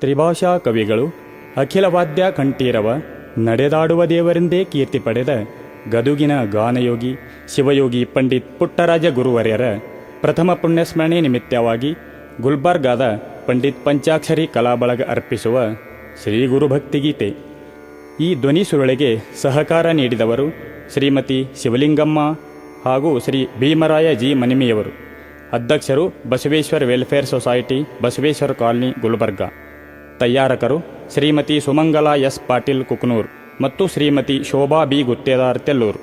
ತ್ರಿಭಾಷಾ ಕವಿಗಳು ಅಖಿಲ ವಾದ್ಯ ಕಂಠೀರವ ನಡೆದಾಡುವ ದೇವರೆಂದೇ ಕೀರ್ತಿ ಪಡೆದ ಗದುಗಿನ ಗಾನಯೋಗಿ ಶಿವಯೋಗಿ ಪಂಡಿತ್ ಪುಟ್ಟರಾಜ ಗುರುವರ್ಯರ ಪ್ರಥಮ ಪುಣ್ಯಸ್ಮರಣೆ ನಿಮಿತ್ತವಾಗಿ ಗುಲ್ಬರ್ಗಾದ ಪಂಡಿತ್ ಪಂಚಾಕ್ಷರಿ ಕಲಾಬಳಗ ಅರ್ಪಿಸುವ ಶ್ರೀ ಗುರುಭಕ್ತಿಗೀತೆ ಈ ಧ್ವನಿ ಸುರುಳಿಗೆ ಸಹಕಾರ ನೀಡಿದವರು ಶ್ರೀಮತಿ ಶಿವಲಿಂಗಮ್ಮ ಹಾಗೂ ಶ್ರೀ ಭೀಮರಾಯ ಜಿ ಮನಿಮೆಯವರು. ಅಧ್ಯಕ್ಷರು Basaveshwara welfare society, Basaveshwara colony, Gulbarga. ತಯಾರಕರು ಶ್ರೀಮತಿ ಸುಮಂಗಲ ಎಸ್ ಪಾಟೀಲ್ ಕುಕ್ನೂರ್ ಮತ್ತು ಶ್ರೀಮತಿ ಶೋಭಾ ಬಿ ಗುತ್ತೇದಾರ್ ತೆಲ್ಲೂರು.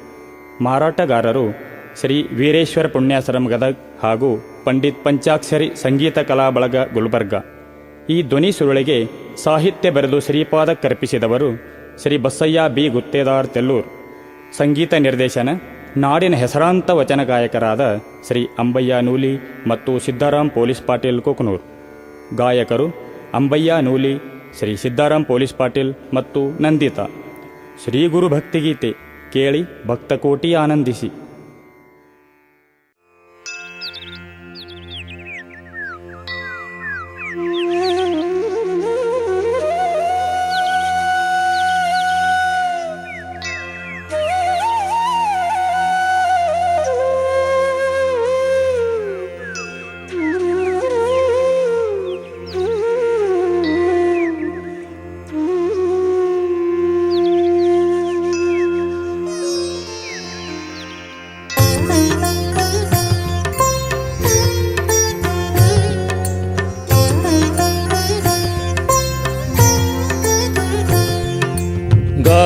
ಮಾರಾಟಗಾರರು ಶ್ರೀ ವೀರೇಶ್ವರ ಪುಣ್ಯಾಶ್ರಮ ಗದಗ್ ಹಾಗೂ ಪಂಡಿತ್ ಪಂಚಾಕ್ಷರಿ ಸಂಗೀತ ಕಲಾ ಬಳಗ ಗುಲ್ಬರ್ಗ. ಈ ಧ್ವನಿ ಸುರುಳಿಗೆ ಸಾಹಿತ್ಯ ಬರೆದು ಶ್ರೀಪಾದಕ್ಕರ್ಪಿಸಿದವರು ಶ್ರೀ ಬಸಯ್ಯ ಬಿ ಗುತ್ತೇದಾರ್ ತೆಲ್ಲೂರ್. ಸಂಗೀತ ನಿರ್ದೇಶನ, ನಾಡಿನ ಹೆಸರಾಂತ ವಚನ ಗಾಯಕರಾದ ಶ್ರೀ ಅಂಬಯ್ಯ ನೂಲಿ ಮತ್ತು ಸಿದ್ದರಾಮ್ ಪೊಲೀಸ್ ಪಾಟೀಲ್ ಕುಕನೂರ್. ಗಾಯಕರು ಅಂಬಯ್ಯ ನೂಲಿ ಶ್ರೀ ಸಿದ್ದಾರಾಮ್ ಪೊಲೀಸ್ ಪಾಟೀಲ್ ಮತ್ತು ನಂದಿತಾ. ಶ್ರೀ ಗುರು ಭಕ್ತಿಗೀತೆ ಕೇಳಿ ಭಕ್ತಕೋಟಿ ಆನಂದಿಸಿ.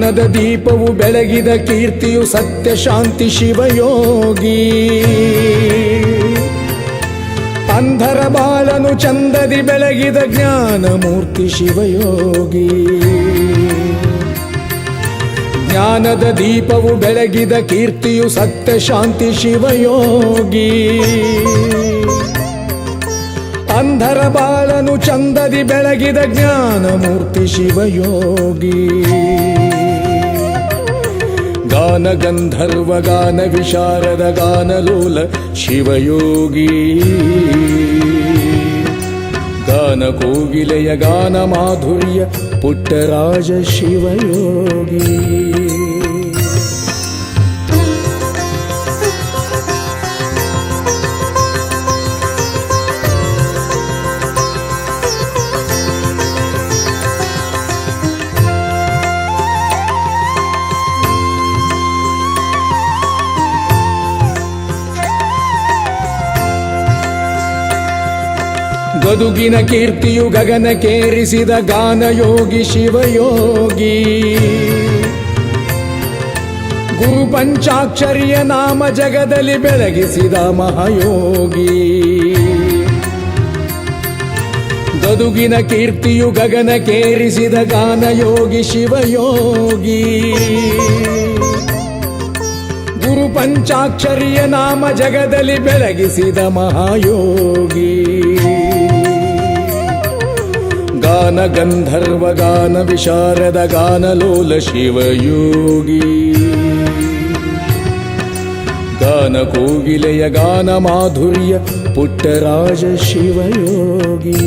ಜ್ಞಾನದ ದೀಪವು ಬೆಳಗಿದ ಕೀರ್ತಿಯು ಸತ್ಯ ಶಾಂತಿ ಶಿವಯೋಗಿ. ಅಂಧರ ಬಾಲನು ಚಂದದಿ ಬೆಳಗಿದ ಜ್ಞಾನ ಮೂರ್ತಿ ಶಿವಯೋಗಿ. ಜ್ಞಾನದ ದೀಪವು ಬೆಳಗಿದ ಕೀರ್ತಿಯು ಸತ್ಯ ಶಾಂತಿ ಶಿವಯೋಗಿ. ಅಂಧರ ಬಾಳನು ಚಂದದಿ ಬೆಳಗಿದ ಜ್ಞಾನ ಮೂರ್ತಿ ಶಿವಯೋಗಿ. गानगन्धर्वगानविशारदगानलोल शिवयोगी। गानकोगिलय गानमाधुर्य पुट्टराज शिवयोगी ಗಾನ ಕೀರ್ತಿಯು ಗಗನ ಕೇರಿಸಿದ ಗಾನಯೋಗಿ ಶಿವಯೋಗಿ. ಗುರು ಪಂಚಾಕ್ಷರಿಯ ನಾಮ ಜಗದಲ್ಲಿ ಬೆಳಗಿಸಿದ ಮಹಾಯೋಗಿ. ಗದುಗಿನ ಕೀರ್ತಿಯು ಗಗನಕ್ಕೇರಿಸಿದ ಗಾನಯೋಗಿ ಶಿವಯೋಗಿ. ಗುರು ಪಂಚಾಕ್ಷರಿಯ ನಾಮ ಜಗದಲ್ಲಿ ಬೆಳಗಿಸಿದ ಮಹಾಯೋಗಿ. गान गन्धर्वगान विशारद गान लोल शिवयोगी धान कोगिलय गान माधुर्य पुट्टराज शिवयोगी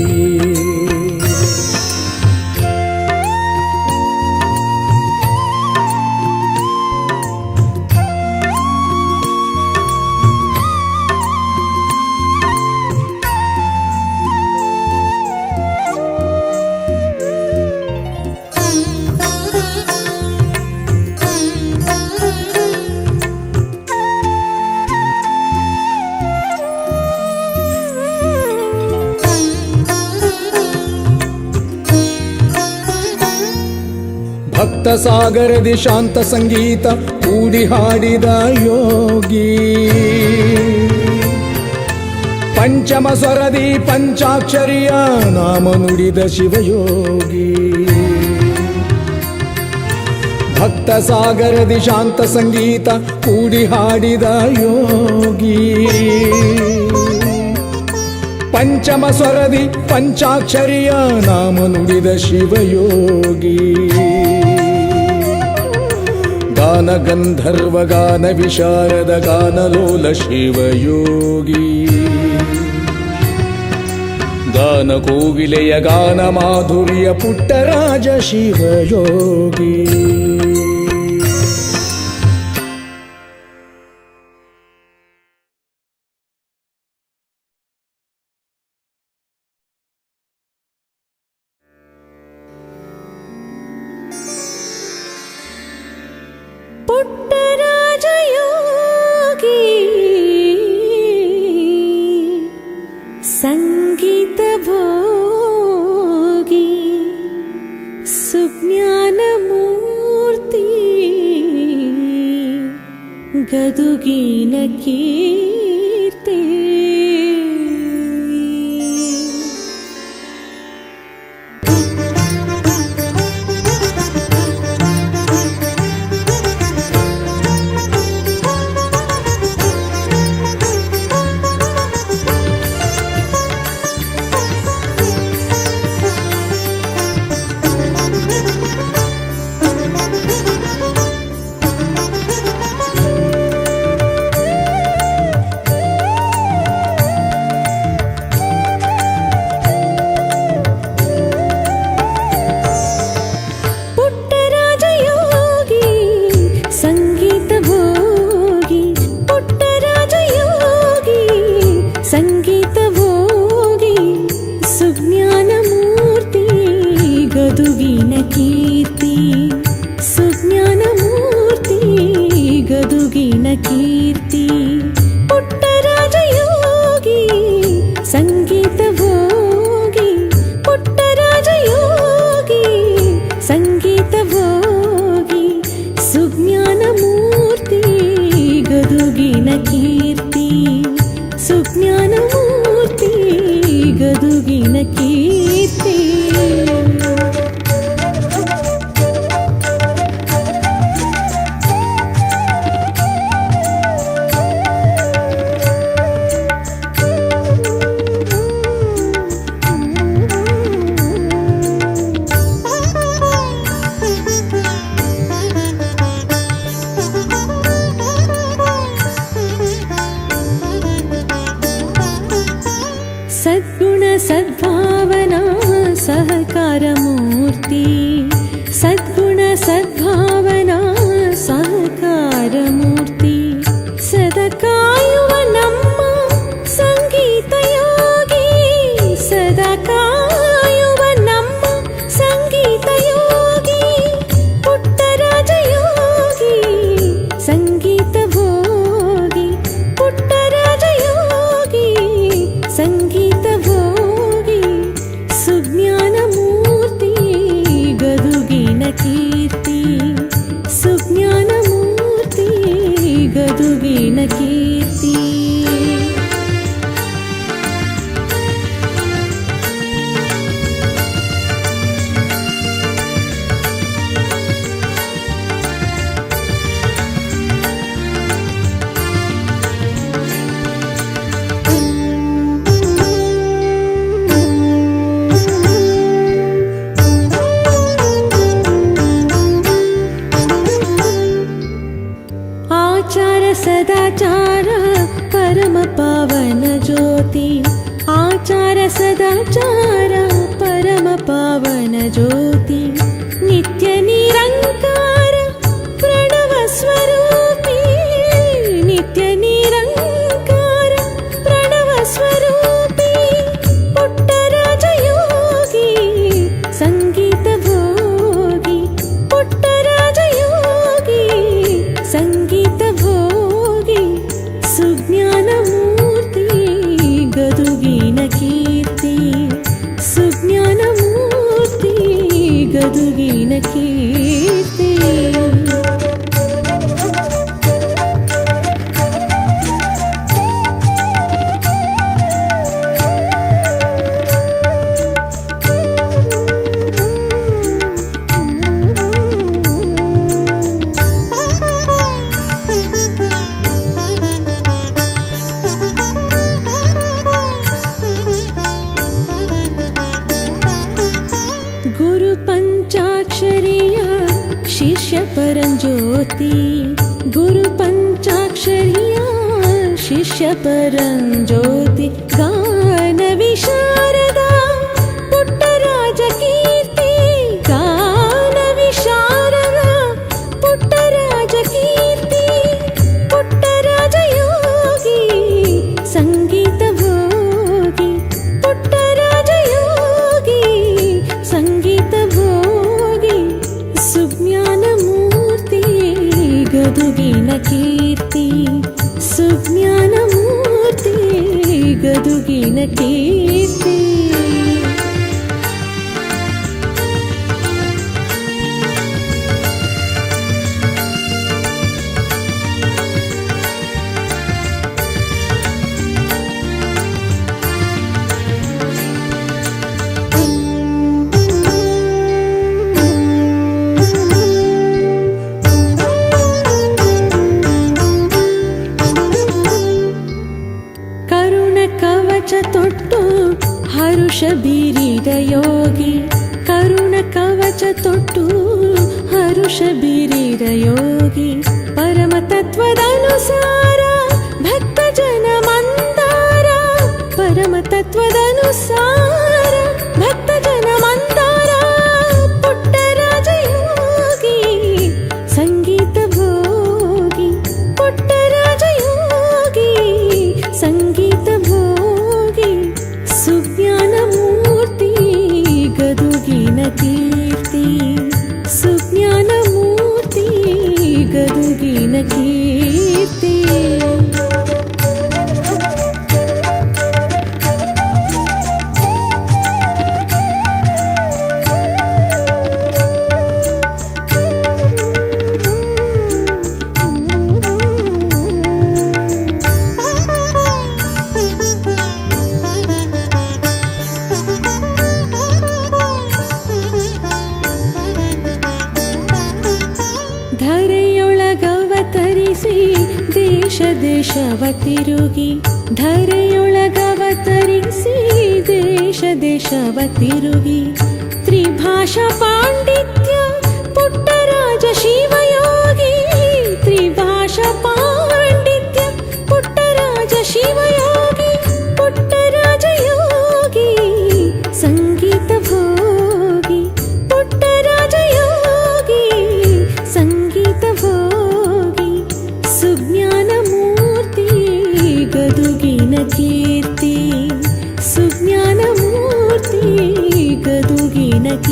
ಭಕ್ತ ಸಾಗರದಿ ಶಾಂತ ಸಂಗೀತ ಕೂಡಿ ಹಾಡಿದ ಯೋಗಿ. ಪಂಚಮ ಸ್ವರದಿ ಪಂಚಾಕ್ಷರಿಯ ನಾಮ ನುಡಿದ ಶಿವಯೋಗಿ. ಭಕ್ತ ಸಾಗರದಿ ಶಾಂತ ಸಂಗೀತ ಕೂಡಿ ಹಾಡಿದ ಯೋಗಿ. ಪಂಚಮ ಸ್ವರದಿ ಪಂಚಾಕ್ಷರಿಯ ನಾಮ ನುಡಿದ ಶಿವಯೋಗಿ. गानगन्धर्वगानविशारदगानलोलशिवयोगी। विशारद गान पुट्टराज शिवयोगी ಗದುಗಿನ ಕೀರ್ತಿ ಸುಜ್ಞಾನಮೂರ್ತಿ ಗದುಗಿನ ಕೀರ್ತಿ आचार्य परम पावन ज्योति। आचार सदाचार परम पावन ज्योति। भक्ति गुरु पंचाक्षरिया शिष्य परम ज्योति गा జ్ఞానమూర్తి గదుగిన కీర్తి. കബീരിതയോഗി देश देशवतिरुगी त्रिभाषा पाण्डित्य पुट्टराज शिवयोगी त्रिभाषा पाण्डित्य पुट्टराज शिवयोगी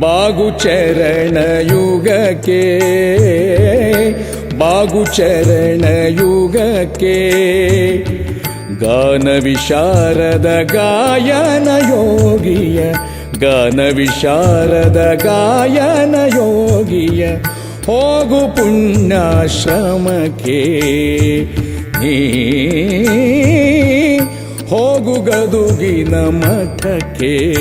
ಬಾಗು ಚರಣಯುಗಕ್ಕೆ ಬಾಗು ಚರಣಯುಗಕ್ಕೆ ಗಾನ ವಿಶಾರದ ಗಾಯನ ಯೋಗಿಯ ಗಾನ ವಿಶಾರದ ಗಾಯನ ಯೋಗಿಯ, ಹೋಗು ಪುಣ್ಯಾಶ್ರಮಕ್ಕೆ. ನೀ ಹೋಗು ಗದುಗಿನ ಮಠಕ್ಕೆ.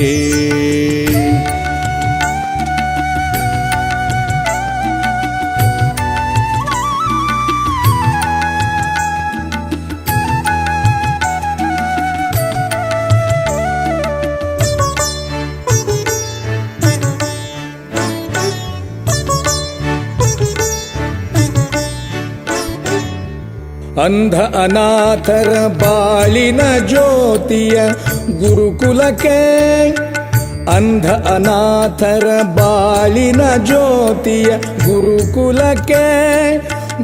ಅಂಧ ಅನಾಥರ ಬಾಳಿನ ಜ್ಯೋತಿಯ ಗುರುಕುಲಕ್ಕೆ ಅಂಧ ಅನಾಥರ ಬಾಳಿನ ಜ್ಯೋತಿಯ ಗುರುಕುಲಕ್ಕೆ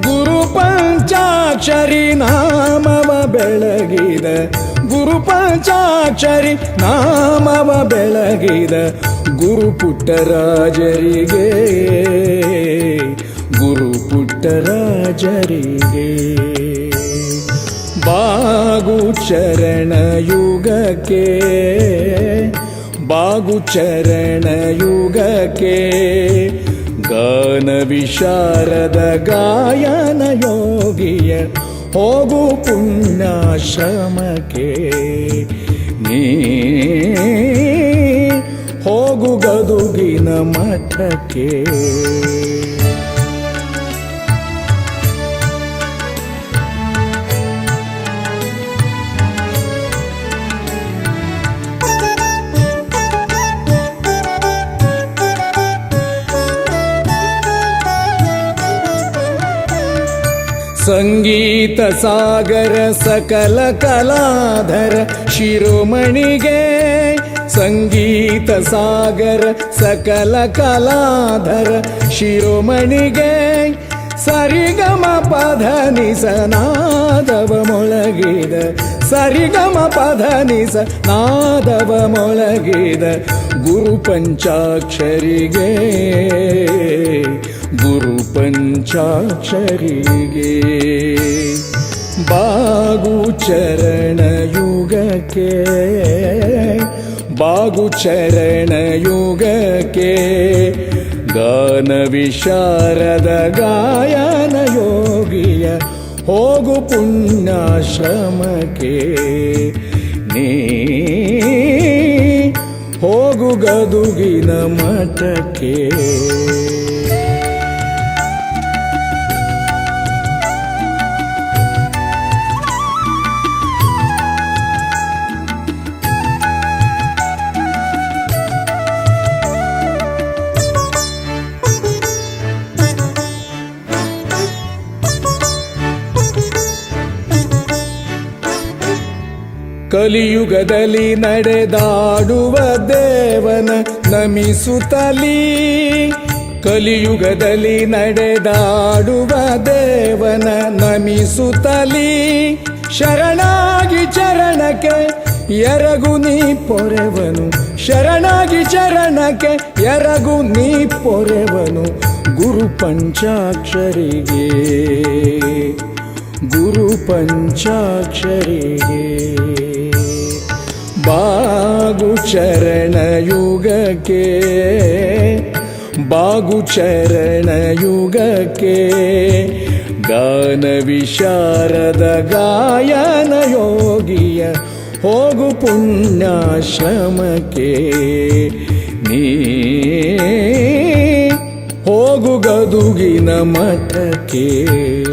ಗುರು ಪಂಚಾಕ್ಷರಿ ನಾಮವ ಬೆಳಗಿದ, ಗುರು ಪಂಚಾಕ್ಷರಿ ನಾಮವ ಬೆಳಗಿದ ಗುರು ಪುಟ್ಟರಾಜರಿಗೆ ಗುರು ಪುಟ್ಟರಾಜರಿಗೆ. ಬಾಗು ಚರಣಯುಗಕ್ಕೆ ಬಾಗು ಚರಣಯುಗಕ್ಕೆ ಗಾನ ವಿಶಾರದ ಗಾಯನ ಯೋಗಿಯ ಹೋಗು ಪುಣ್ಯಾಶ್ರಮಕ್ಕೆ. ನೀ ಹೋಗು ಗದುಗಿನ ಮಠಕ್ಕೆ. ಸಂಗೀತ ಸಾಗರ ಸಕಲ ಕಲಾಧರ ಶಿರೋಮಣಿಗೆ ಸಂಗೀತ ಸಾಗರ ಸಕಲ ಕಲಾಧರ ಶಿರೋಮಣಿಗೆ ಸರಿಗಮ ಪದ ನಿಸನಾದವ ಮೊಳಗಿದ ಸರಿಗಮ ಪದ ನಿಸ ನಾದವ ಮೊಳಗಿದ ಗುರು ಪಂಚಾಕ್ಷರಿಗೆ ಗುರು ಪಂಚಾಕ್ಷರಿಗೆ. ಬಾಗು ಚರಣಯುಗಕ್ಕೆ ಬಾಗು ಚರಣಯುಗಕ್ಕೆ ಗಾನ ವಿಶಾರದ ಗಾಯನ ಯೋಗಿಯ ಹೋಗು ಪುಣ್ಯಾಶ್ರಮಕ್ಕೆ. ನೀ ಹೋಗು ಗದುಗಿನ ಮಠಕ್ಕೆ. ಕಲಿಯುಗದಲ್ಲಿ ನಡೆದಾಡುವ ದೇವನ ನಮಿಸುತ್ತಲೀ. ಕಲಿಯುಗದಲ್ಲಿ ನಡೆದಾಡುವ ದೇವನ ನಮಿಸುತ್ತಲೀ. ಶರಣಾಗಿ ಚರಣಕ್ಕೆ ಎರಗು ನೀ ಪೊರೆವನು. ಶರಣಾಗಿ ಚರಣಕ್ಕೆ ಎರಗು ನೀ ಪೊರೆವನು. ಗುರು ಪಂಚಾಕ್ಷರಿಗೆ ಗುರು ಪಂಚಾಕ್ಷರಿಗೆ. ಬಾಗು ಚರಣ ಯುಗಕ್ಕೆ ಬಾಗು ಚರಣ ಯುಗಕ್ಕೆ ಗಾನ ವಿಶಾರದ ಗಾಯನ ಯೋಗಿಯ ಹೋಗು ಪುಣ್ಯಾಶ್ರಮಕ್ಕೆ. ನೀ ಹೋಗು ಗದುಗಿನ ಮಠಕ್ಕೆ.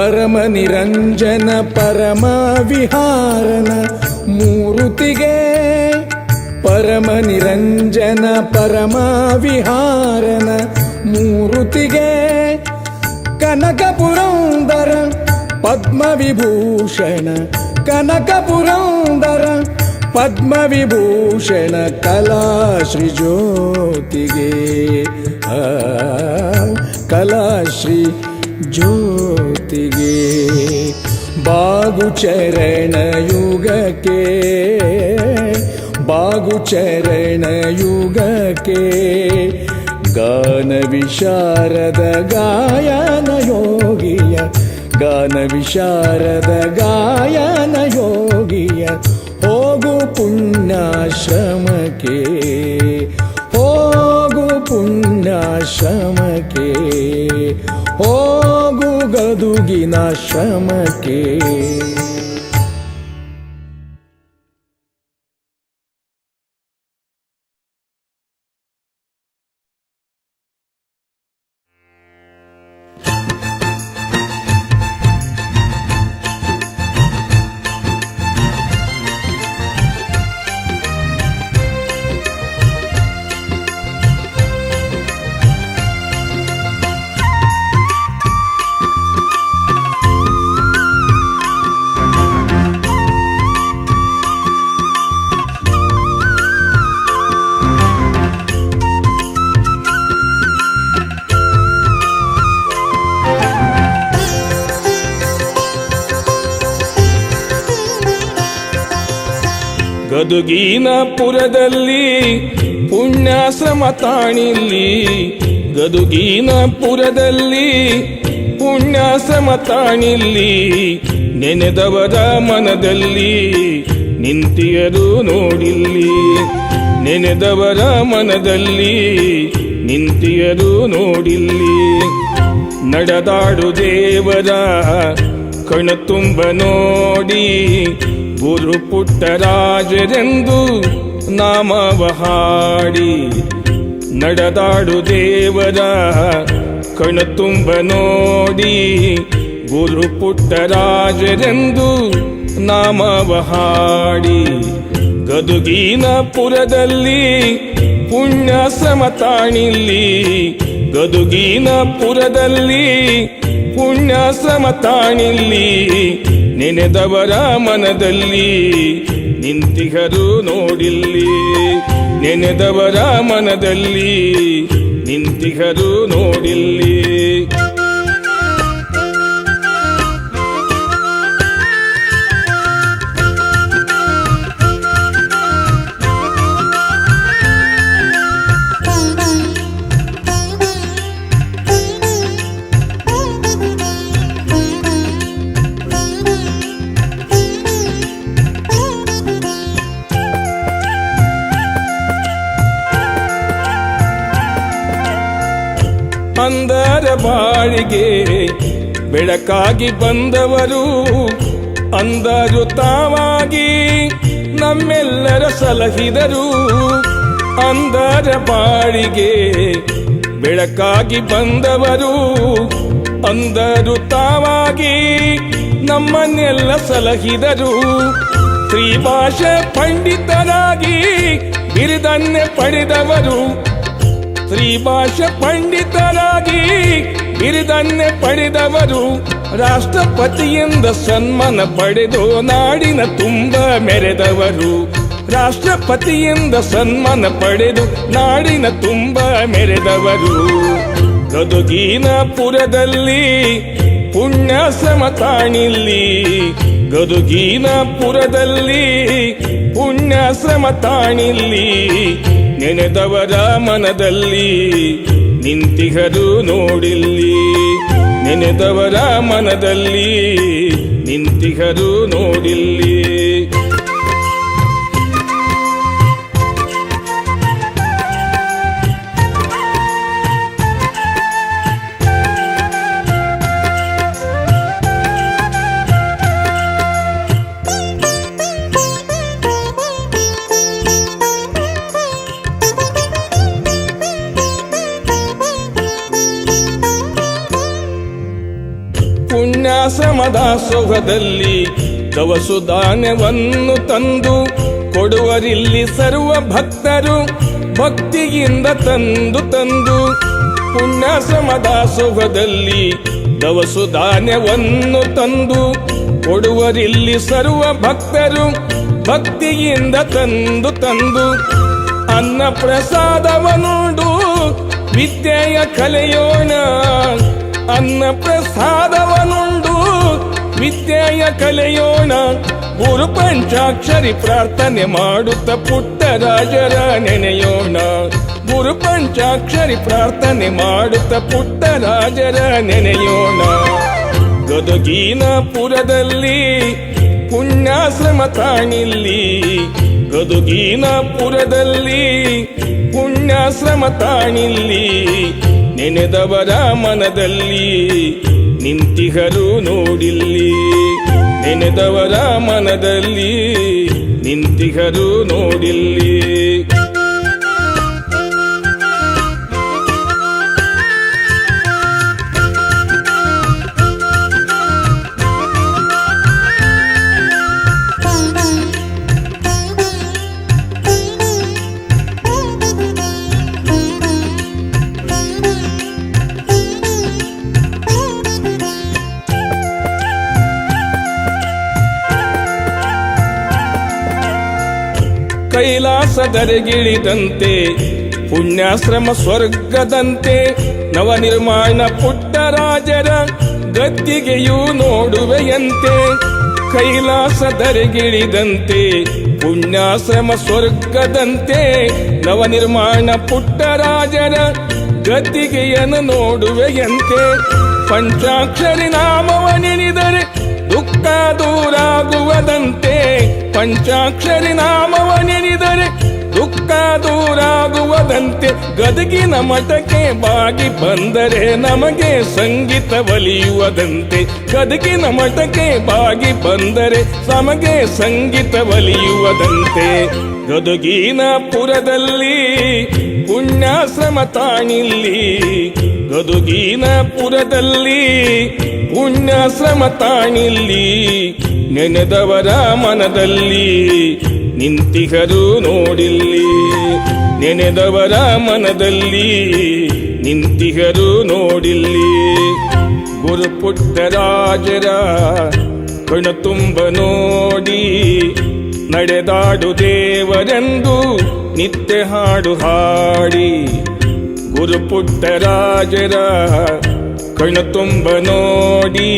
ಪರಮ ನಿರಂಜನ ಪರಮ ವಿಹಾರನ ಮೂರುತಿಗೆ ಪರಮ ನಿರಂಜನ ಪರಮ ವಿಹಾರನ ಮೂರುತಿಗೆ ಕನಕಪುರಂದರ ಪದ್ಮವಿಭೂಷಣ, ಕನಕಪುರಂದರ ವಿಭೂಷಣ ಕನಕ ಪುರಂದರ ಪದ್ಮ ವಿಭೂಷಣ ಕಲಾಶ್ರೀ ಜ್ಯೋತಿಗೆ ಕಲಾಶ್ರೀ ಜ್ಯೋತಿಗೆ ಬಾಗು ಚರಣ ಯುಗಕ್ಕೆ ಬಾಗು ಚರಣ ಯುಗಕ್ಕೆ ಗಾನ ವಿಶಾರದ ಗಾಯನ ಯೋಗಿಯ ಗಾನ ವಿಶಾರದ ಗದುಗಿನ ಶ್ರಮಕ್ಕೆ. ಗದುಗಿನ ಪುರದಲ್ಲಿ ಪುಣ್ಯಾಶ್ರಮ ತಾಣಿಲ್ಲಿ. ಗದುಗಿನ ಪುರದಲ್ಲಿ ಪುಣ್ಯಾಶ್ರಮ ತಾಣಿಲ್ಲಿ. ನೆನೆದವರ ಮನದಲ್ಲಿ ನಿಂತಿಯರು ನೋಡಿಲ್ಲಿ. ನೆನೆದವರ ಮನದಲ್ಲಿ ನಿಂತಿಯರು ನೋಡಿಲ್ಲಿ. ನಡೆದಾಡು ದೇವರ ಕಣತುಂಬ ನೋಡಿ. ಗುರು ಪುಟ್ಟರಾಜರೆಂದು ನಾಮವ ಹಾಡಿ ನಡೆದಾಡು ದೇವರ ಕಣತುಂಬ ನೋಡಿ. ಗುರು ಪುಟ್ಟರಾಜರೆಂದು ನಾಮವ ಹಾಡಿ ಗದುಗಿನ ಪುರದಲ್ಲಿ ಪುಣ್ಯ ಸಮತಾಣಿಲ್ಲಿ ಗದುಗಿನ ಪುರದಲ್ಲಿ ಪುಣ್ಯ ತಾಣಿಲ್ಲಿ. ನೆನೆದವರ ಮನದಲ್ಲಿ ನಿಂತಿಗರು ನೋಡಿಲ್ಲಿ. ನೆನೆದವರ ಮನದಲ್ಲಿ ನಿಂತಿಗರು ನೋಡಿಲ್ಲಿ. ಅಂದರ ಬಾಳಿಗೆ ಬೆಳಕಾಗಿ ಬಂದವರು ಅಂದರು ತಾವಾಗಿ ನಮ್ಮೆಲ್ಲರ ಸಲಹಿದರು. ಅಂದರ ಬಾಳಿಗೆ ಬೆಳಕಾಗಿ ಬಂದವರು ಅಂದರು ತಾವಾಗಿ ನಮ್ಮನ್ನೆಲ್ಲ ಸಲಹಿದರು. ತ್ರಿಭಾಷೆ ಪಂಡಿತರಾಗಿ ಬಿರಿದನ್ನೇ ಪಡೆದವರು. ತ್ರಿಭಾಷೆ ಪಂಡಿತರಾಗಿ ಬಿರುದನ್ನೇ ಪಡೆದವರು ರಾಷ್ಟ್ರಪತಿಯಿಂದ ಸನ್ಮಾನ ಪಡೆದು ನಾಡಿನ ತುಂಬ ಮೆರೆದವರು. ರಾಷ್ಟ್ರಪತಿಯಿಂದ ಸನ್ಮಾನ ಪಡೆದು ನಾಡಿನ ತುಂಬ ಮೆರೆದವರು. ಗದುಗಿನ ಪುರದಲ್ಲಿ ಸಮ ಗದುಗಿನ ಪುರದಲ್ಲಿ ಸಮ ತಾಣಿಲ್ಲಿ ನೆನೆದವರ ಮನದಲ್ಲಿ ನಿಂತಿಗರು ನೋಡಿಲ್ಲಿ ನೆನೆದವರ ಮನದಲ್ಲಿ ನಿಂತಿಹದು ನೋಡಿಲ್ಲಿ. ಪುಣ್ಯಾಶ್ರಮದ ಸೊಗದಲ್ಲಿ ದವಸು ಧಾನ್ಯವನ್ನು ತಂದು ಕೊಡುವರಿಲ್ಲಿ ಸರ್ವ ಭಕ್ತರು ಭಕ್ತಿಯಿಂದ ತಂದು ತಂದು ಪುಣ್ಯಾಶ್ರಮದ ಸೊಗದಲ್ಲಿ ದವಸು ಧಾನ್ಯವನ್ನು ತಂದು ಕೊಡುವರಿಲ್ಲಿ ಸರ್ವ ಭಕ್ತರು ಭಕ್ತಿಯಿಂದ ತಂದು ತಂದು ಅನ್ನ ಪ್ರಸಾದವನುಡು ವಿದ್ಯೆಯ ಕಲೆಯೋಣ ಅನ್ನ ಪ್ರಸಾದವನುಂಡು ವಿದ್ಯೆಯ ಕಲೆಯೋಣ. ಗುರು ಪಂಚಾಕ್ಷರಿ ಪ್ರಾರ್ಥನೆ ಮಾಡುತ್ತ ಪುಟ್ಟ ರಾಜರ ನೆನೆಯೋಣ. ಗುರು ಪಂಚಾಕ್ಷರಿ ಪ್ರಾರ್ಥನೆ ಮಾಡುತ್ತ ಪುಟ್ಟರಾಜರ ನೆನೆಯೋಣ. ಗದುಗಿನ ಪುರದಲ್ಲಿ ಪುಣ್ಯಾಶ್ರಮ ತಾಣಿಲ್ಲಿ. ಗದುಗಿನ ಪುರದಲ್ಲಿ ಪುಣ್ಯಾಶ್ರಮ ತಾಣಿಲ್ಲಿ. ನೆನೆದವರ ಮನದಲ್ಲಿ ನಿಂತಿಗರು ನೋಡಿಲ್ಲಿ ನೆನೆದವರ ಮನದಲ್ಲಿ ನಿಂತಿಗಲು ನೋಡಿಲ್ಲಿ. ಕೈಲಾಸದರೆಗಿಳಿದಂತೆ ಪುಣ್ಯಾಶ್ರಮ ಸ್ವರ್ಗದಂತೆ, ನವನಿರ್ಮಾಣ ಪುಟ್ಟರಾಜರ ಗದ್ದಿಗೆಯೂ ನೋಡುವೆಯಂತೆ ಕೈಲಾಸದರೆಗಿಳಿದಂತೆ ಪುಣ್ಯಾಶ್ರಮ ಸ್ವರ್ಗದಂತೆ, ನವನಿರ್ಮಾಣ ಪುಟ್ಟರಾಜರ ಗದ್ದಿಗೆಯನ್ನು ನೋಡುವೆಯಂತೆ, ಪಂಚಾಕ್ಷರಿ ನಾಮವ ನೆನೆದರೆ ದುಃಖ ದೂರಾಗುವದಂತೆ ಪಂಚಾಕ್ಷರಿ ನಾಮವ ನೆನೆದರೆ ದುಃಖ ದೂರಾಗುವದಂತೆ ಗದಗಿನ ಮಠಕ್ಕೆ ಬಾಗಿ ಬಂದರೆ ನಮಗೆ ಸಂಗೀತ ಒಲಿಯುವುದಂತೆ ಗದಗಿನ ಮಠಕ್ಕೆ ಬಾಗಿ ಬಂದರೆ ನಮಗೆ ಸಂಗೀತ ಒಲಿಯುವುದಂತೆ ಗದುಗಿನ ಪುರದಲ್ಲಿ ಪುಣ್ಯಾಶ್ರಮ ತಾಣಿಲ್ಲಿ ಗದುಗಿನ ಪುರದಲ್ಲಿ ಪುಣ್ಯಾಶ್ರಮ ತಾಣಿಲ್ಲಿ ನೆನೆದವರ ಮನದಲ್ಲಿ ನಿಂತಿಹರು ನೋಡಿಲ್ಲಿ. ನೆನೆದವರ ಮನದಲ್ಲಿ ನಿಂತಿಹರು ನೋಡಿಲ್ಲಿ. ಪುಟ್ಟರಾಜರ ಕಣತುಂಬ ನೋಡಿ ನಡೆದಾಡು ದೇವರೆಂದು ನಿತ್ಯ ಹಾಡು ಹಾಡಿ. ಗುರು ಪುಟ್ಟರಾಜರ ತುಂಬ ನೋಡಿ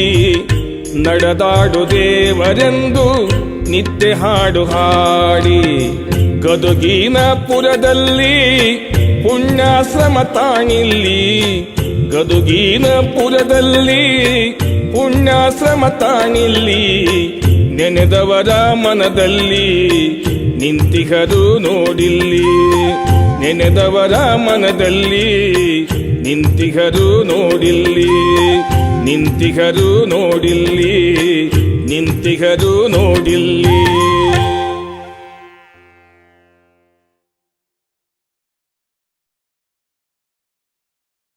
ನಡೆದಾಡು ದೇವರೆಂದು ನಿತ್ಯ ಹಾಡು ಹಾಡಿ. ಗದುಗಿನ ಪುರದಲ್ಲಿ ಪುಣ್ಯಾಶ್ರಮ ತಾಣಿಲ್ಲಿ ಗದುಗಿನ ಪುರದಲ್ಲಿ ಪುಣ್ಯಾಶ್ರಮ ತಾಣಿಲ್ಲಿ ನೆನೆದವರ ಮನದಲ್ಲಿ ನಿಂತಿಹರು ನೋಡಿಲ್ಲಿ. ನೆನೆದವರ ಮನದಲ್ಲಿ ನಿಂತಿಗರು ನೋಡಿಲ್ಲಿ ನಿಂತಿಗರು ನೋಡಿಲ್ಲಿ ನಿಂತಿಗರು ನೋಡಿಲ್ಲಿ.